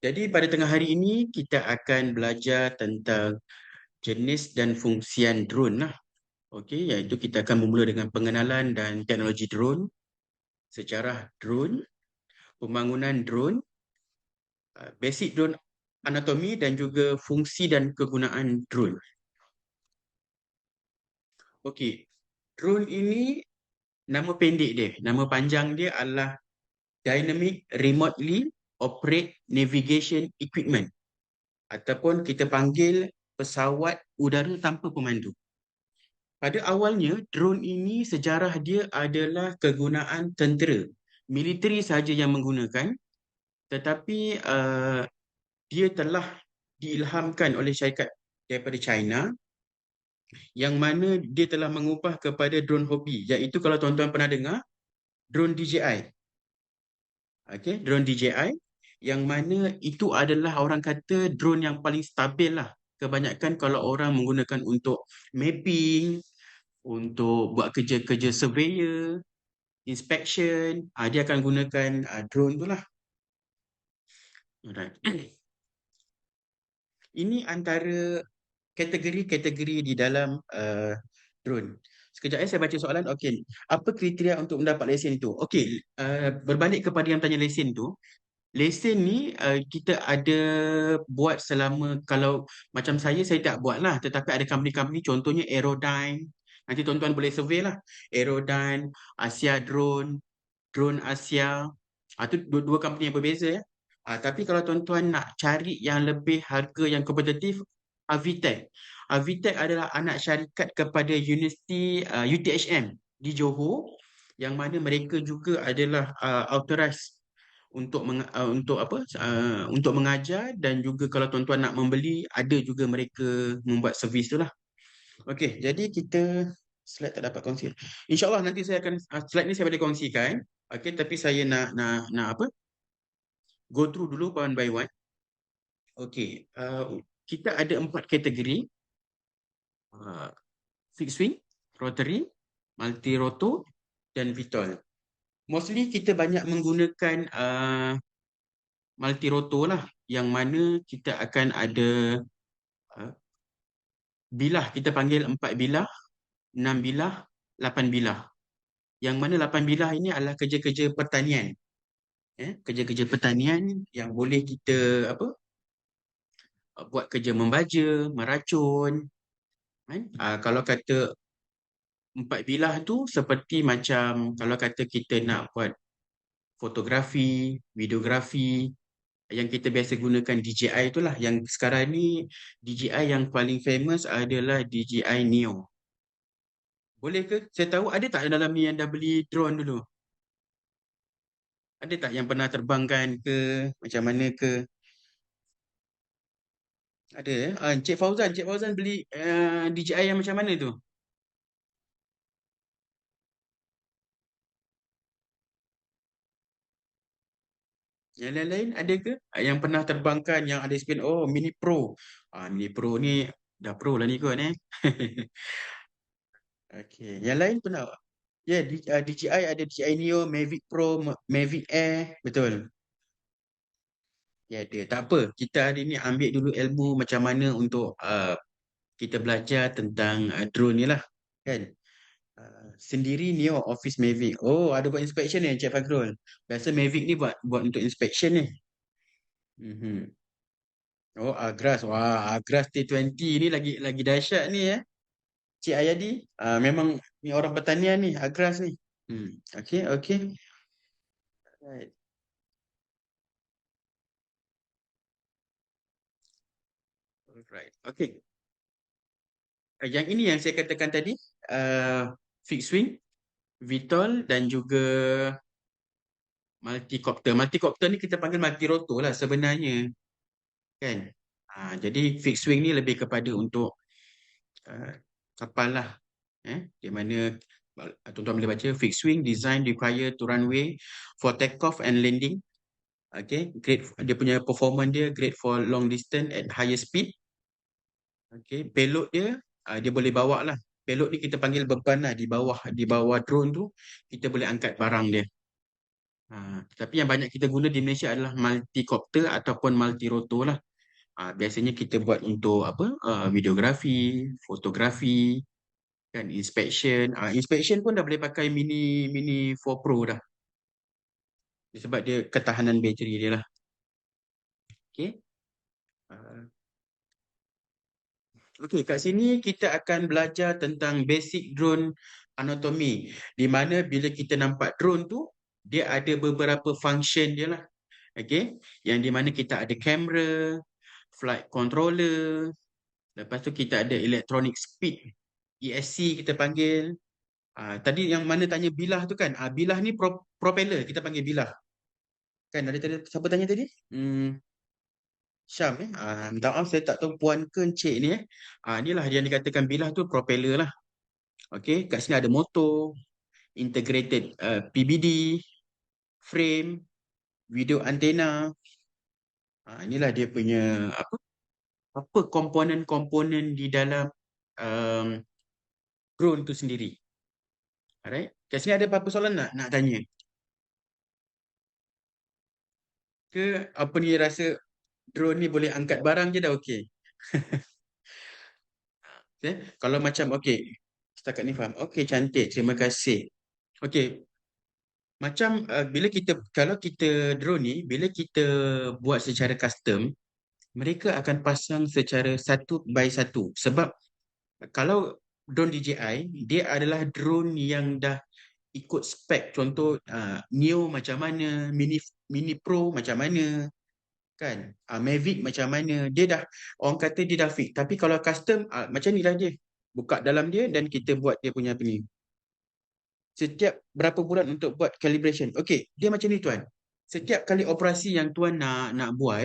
Jadi pada tengah hari ini kita akan belajar tentang jenis dan fungsian drone lah. Okey, iaitu kita akan bermula dengan pengenalan dan teknologi drone, sejarah drone, pembangunan drone, uh, basic drone anatomi dan juga fungsi dan kegunaan drone. Okey, drone ini nama pendek dia, nama panjang dia adalah Dynamic Remotely Operate Navigation Equipment ataupun kita panggil pesawat udara tanpa pemandu. Pada awalnya, drone ini sejarah dia adalah kegunaan tentera. Militeri sahaja yang menggunakan tetapi uh, dia telah diilhamkan oleh syarikat daripada China yang mana dia telah mengubah kepada drone hobi iaitu kalau tuan-tuan pernah dengar drone DJI. Okey, drone DJI yang mana itu adalah orang kata drone yang paling stabil lah. Kebanyakan kalau orang menggunakan untuk mapping, untuk buat kerja-kerja surveyor, inspection, uh, dia akan gunakan uh, drone tu lah. Alright. Ini antara kategori-kategori di dalam uh, drone. Sekejap ya, saya baca soalan. Okey, apa kriteria untuk mendapat lesen itu? Okey, uh, berbalik kepada yang tanya lesen tu, lesen ni uh, kita ada buat selama, kalau macam saya, saya tak buat lah. Tetapi ada company-company, contohnya Aerodyne. Nanti tuan-tuan boleh survey lah. Aerodyne, Asia Drone, Drone Asia. Uh, dua, dua company yang berbeza ya. Uh, tapi kalau tuan-tuan nak cari yang lebih harga yang kompetitif, Avitech. Avitech adalah anak syarikat kepada Universiti uh, UTHM di Johor yang mana mereka juga adalah uh, authorized untuk meng, uh, untuk apa uh, untuk mengajar dan juga kalau tuan-tuan nak membeli ada juga mereka membuat servis tu lah. Okey, jadi kita slide tak dapat kongsi. InsyaAllah nanti saya akan uh, slide ni saya boleh kongsikan. Okey, tapi saya nak nak nak apa? go through dulu one by one. Okey, uh, kita ada empat kategori. Uh, fixed wing, rotary, multi-rotor dan VTOL. Mostly kita banyak menggunakan uh, multi-rotor lah yang mana kita akan ada uh, bilah, kita panggil empat bilah, enam bilah, lapan bilah. Yang mana lapan bilah ini adalah kerja-kerja pertanian eh, kerja-kerja pertanian yang boleh kita apa buat kerja membaja, meracun. Kan? Uh, kalau kata empat bilah tu seperti macam kalau kata kita nak buat fotografi, videografi yang kita biasa gunakan DJI itulah yang sekarang ni DJI yang paling famous adalah DJI Neo. Boleh ke? Saya tahu ada tak dalam ni yang dah beli drone dulu? Ada tak yang pernah terbangkan ke macam mana ke? Ada ya. Encik Fauzan, Encik Fauzan beli uh, DJI yang macam mana tu? Yang lain-lain ada ke? Uh, yang pernah terbangkan yang ada spin oh Mini Pro. Ah Mini Pro ni dah pro lah ni kot eh. Okey, yang lain pernah Ya, yeah, uh, DJI ada DJI Neo, Mavic Pro, Mavic Air, betul. Ya, dia tak apa. Kita hari ni ambil dulu ilmu macam mana untuk uh, kita belajar tentang uh, drone ni lah. Kan? Uh, sendiri Neo Office Mavic. Oh, ada buat inspection ni Encik Fakrul. Biasa Mavic ni buat buat untuk inspection ni. Mm-hmm. Oh, Agras. Wah, Agras T20 ni lagi lagi dahsyat ni eh. Cik Ayadi, uh, memang ni orang pertanian ni, Agras ni. Hmm. Okay, okay. Right. Alright, okay. Uh, yang ini yang saya katakan tadi, uh, fixed wing, VTOL dan juga multicopter. Multicopter ni kita panggil multi-rotor lah sebenarnya. Kan? Uh, jadi fixed wing ni lebih kepada untuk uh, kapal lah. Eh, di mana tuan-tuan boleh baca fixed wing design require to runway for takeoff and landing. Okay, great. Dia punya performance dia great for long distance at higher speed. Okay, payload dia uh, dia boleh bawa lah. Payload ni kita panggil beban lah di bawah di bawah drone tu kita boleh angkat barang dia. Ah, tapi yang banyak kita guna di Malaysia adalah multi-copter ataupun multi-rotor lah. Ah, biasanya kita buat untuk apa? Ah, videografi, fotografi, kan inspection. Ah, inspection pun dah boleh pakai Mini Mini 4 Pro dah. Sebab dia ketahanan bateri dia lah. Okay. Ah, Okey, kat sini kita akan belajar tentang basic drone anatomy. Di mana bila kita nampak drone tu, dia ada beberapa function dia lah. Okey, yang di mana kita ada kamera, flight controller, lepas tu kita ada electronic speed, ESC kita panggil. Ah, tadi yang mana tanya bilah tu kan? Ah, bilah ni pro propeller, kita panggil bilah. Kan ada tadi siapa tanya tadi? Hmm, Syam eh. Ah, minta maaf saya tak tahu puan ke encik ni eh. Ah, inilah yang dikatakan bilah tu propeller lah. Okey, kat sini ada motor, integrated uh, PBD, frame, video antena. Ah, inilah dia punya apa? Apa komponen-komponen di dalam um, drone tu sendiri. Alright. Kat sini ada apa-apa soalan nak nak tanya? Ke apa ni rasa drone ni boleh angkat barang je dah okey. okay. Kalau macam okey, setakat ni faham. Okey, cantik. Terima kasih. Okey. Macam uh, bila kita kalau kita drone ni bila kita buat secara custom, mereka akan pasang secara satu by satu sebab kalau drone DJI dia adalah drone yang dah ikut spek contoh uh, Neo macam mana, Mini Mini Pro macam mana, kan? Uh, Mavic macam mana? Dia dah orang kata dia dah fix tapi kalau custom uh, macam ni lah dia. Buka dalam dia dan kita buat dia punya apa ni? Setiap berapa bulan untuk buat calibration. Okey dia macam ni tuan. Setiap kali operasi yang tuan nak nak buat